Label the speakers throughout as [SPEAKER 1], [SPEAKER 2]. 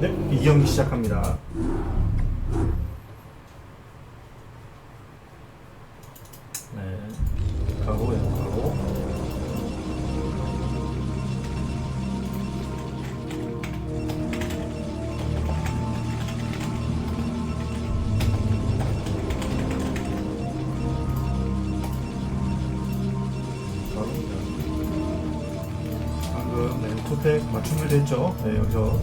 [SPEAKER 1] 네, 이 경기 시작합니다. 네, 가고요, 투팩 맞춤을 됐죠. 네, 여기서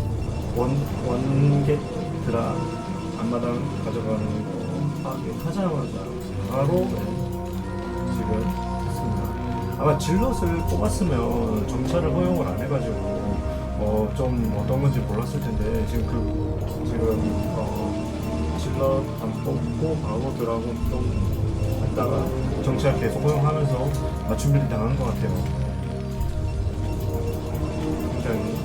[SPEAKER 1] 원 원겟 드라 앞마당 가져가는 거 파악하자마자 바로 네, 지금 했습니다. 아마 질럿을 뽑았으면 정찰을 허용을 안 해가지고 어, 좀 어떤 건지 몰랐을 텐데 지금 그 지금 어, 질럿 안 뽑고 바로 드라곤 좀 했다가 정찰 계속 허용하면서 맞춤 빌리 당한 것 같아요. 굉장히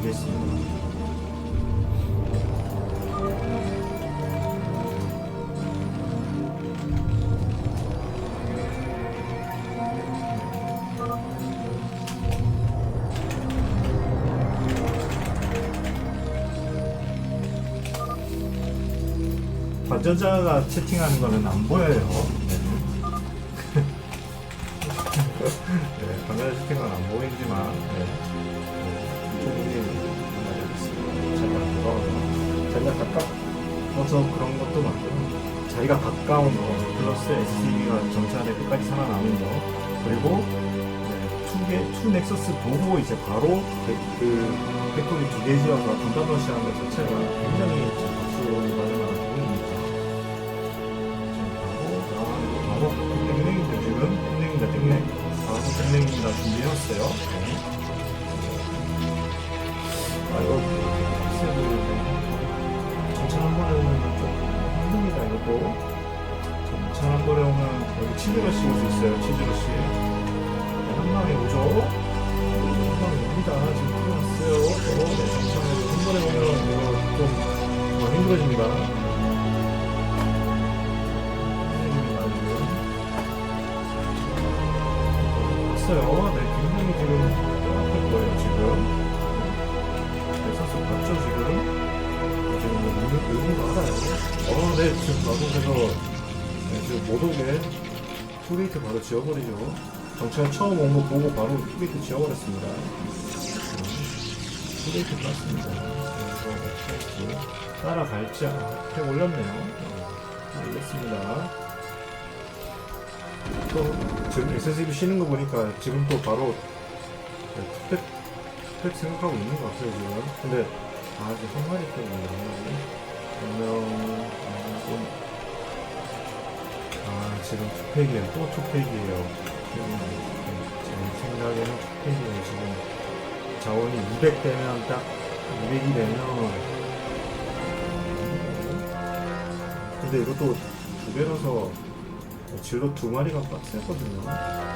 [SPEAKER 1] 되겠습니다. 관전자가 채팅하는 거는 안 보여요. 네. 네, 관전자 채팅은 안 보이지만, 네. 가까워서 그런 것도 맞고요. 자기가 가까운 거, 플러스 SCV가 정찰에 끝까지 살아남은 거, 그리고 네, 투 개, 투 넥서스 보고 이제 바로 그, 그 팩토리 두개 지어서 건담러시 하는 것 자체가 굉장히 박수 받을 만한 부분입니다. 바로, 아, 바로 땡땡입니다. 지금 땡땡입니다. 땡땡. 바로 땡땡입니다. 준비해왔어요. 네. 오면 여기 치즈러시 올수 있어요. 치즈러시. 네, 한 방에 오죠. 한 방에 옵니다. 지금 들어왔어요. 어, 네, 정찰을 한 번에 오면 이거 좀 어, 힘들어집니다. 투게이트 바로 지워버리죠. 정찰 처음 온 거 보고 바로 투게이트 지워버렸습니다. 음, 투게이트. 그래서 따라갈지 않게 올렸네요. 어, 알겠습니다. 또 지금 SSB 쉬는 거 보니까 지금 또 바로 네, 투팩 팩 생각하고 있는 것 같아요 지금. 근데 아 아직 한 마리 때문에 투팩이에요 또 투팩이에요 네, 지금 생각에는 투팩이에요 지금 자원이 200 되면 딱 200이 되면 근데 이것도 두 배라서 질럿 두 마리가 빡세거든요.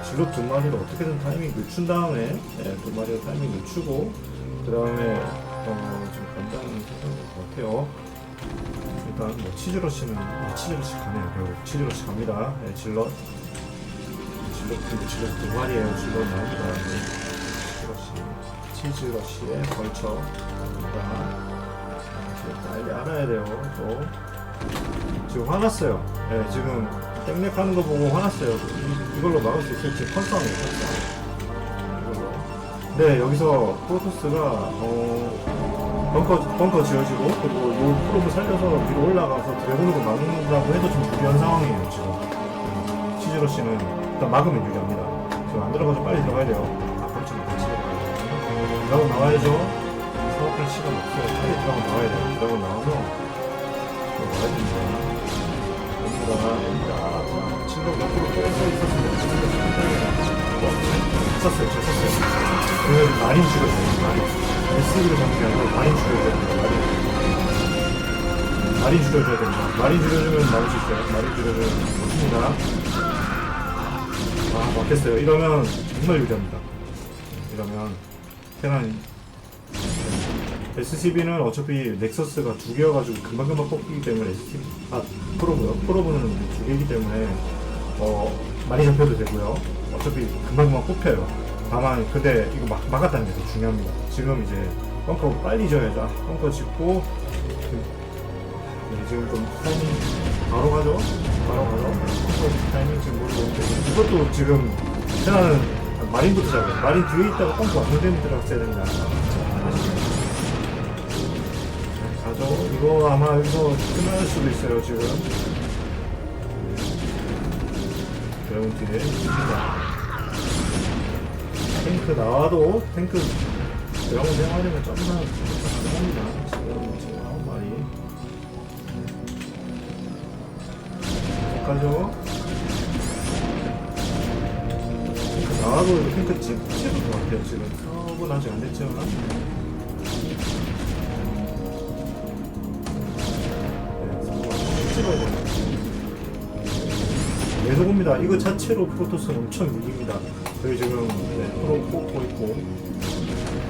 [SPEAKER 1] 질럿 두 마리를 어떻게든 타이밍 늦춘 다음에 네, 두 마리를 타이밍 늦추고 그 다음에 어, 좀 간단한 생각인 것 같아요. 일단 뭐 치즈러시는 아, 치즈러시 가네요. 결국 치즈러시 갑니다. 네, 질럿 질럿 근데 질럿 두 마리예요. 질럿 나옵니다. 네. 치즈러시 치즈러시에 걸쳐 갑니다. 자, 빨리 알아야 돼요. 또 지금 화났어요. 네, 지금 땡렉 하는 거 보고 화났어요. 이, 이걸로 막을 수 있을지 컨싸움이에요, 컨싸움. 이걸로. 네, 여기서 프로토스가, 어, 벙커, 벙커 지어지고, 그리고 요 프로브 살려서 위로 올라가서 드래곤으로 막는다고 해도 좀 유리한 상황이에요, 지금. 음, 치즈로 씨는 일단 막으면 유리합니다. 지금 안 들어가서 빨리 들어가야 돼요. 아, 그렇죠. 같이 들어가야죠. 드래곤 나와야죠. 사업할 시간 없어요. 빨리 드래곤 나와야 돼요. 드래곤 나와서, 나와야 됩니다. 여기다 친구 옆으로 빼서 있었으면 친구가 썼어요 잘 썼어요 그 많이 많이 게 아니고 많이 줄여줘야 됩니다. 많이 많이 줄여줘야 됩니다. 많이 줄여주면 막을 수 있어요. 많이 줄여주면 좋습니다. 아 막혔어요. 이러면 정말 유리합니다. 이러면 테란 SCB는 어차피 넥서스가 두 개여가지고 금방금방 뽑히기 때문에 SCB 아 프로고요. 프로브는 두 개이기 때문에 어 많이 잡혀도 되고요. 어차피 금방금방 뽑혀요 다만 근데 이거 막, 막았다는 게 더 중요합니다. 지금 이제 벙커 빨리 져야죠. 아, 벙커 그- 네, 지금 좀 타이밍 바로 가죠. 바로 가죠. 벙커 타이밍 지금 모르겠는데 이것도 지금 생각은 마린부터 잡아요. 마린 뒤에 있다가 벙커 완전 되면 들어갔어야. 자, 가죠. 이거 아마 여기서 끝날 수도 있어요 지금. 드래곤 뒤에 있습니다. 탱크 나와도 탱크 드라곤 생활하면 점만 가능합니다. 지금 지금 아홉 마리. 가죠. 탱크 나와도 탱크 찍, 찍을 것 같아요. 지금 서브는 아직 안 됐지만. 네. 계속 옵니다. 이거 자체로 프로토스는 엄청 이깁니다. 저희 지금 네, 프로 뽑고 있고.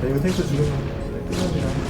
[SPEAKER 1] 네, 이거 탱크 지금 네, 끝납니다.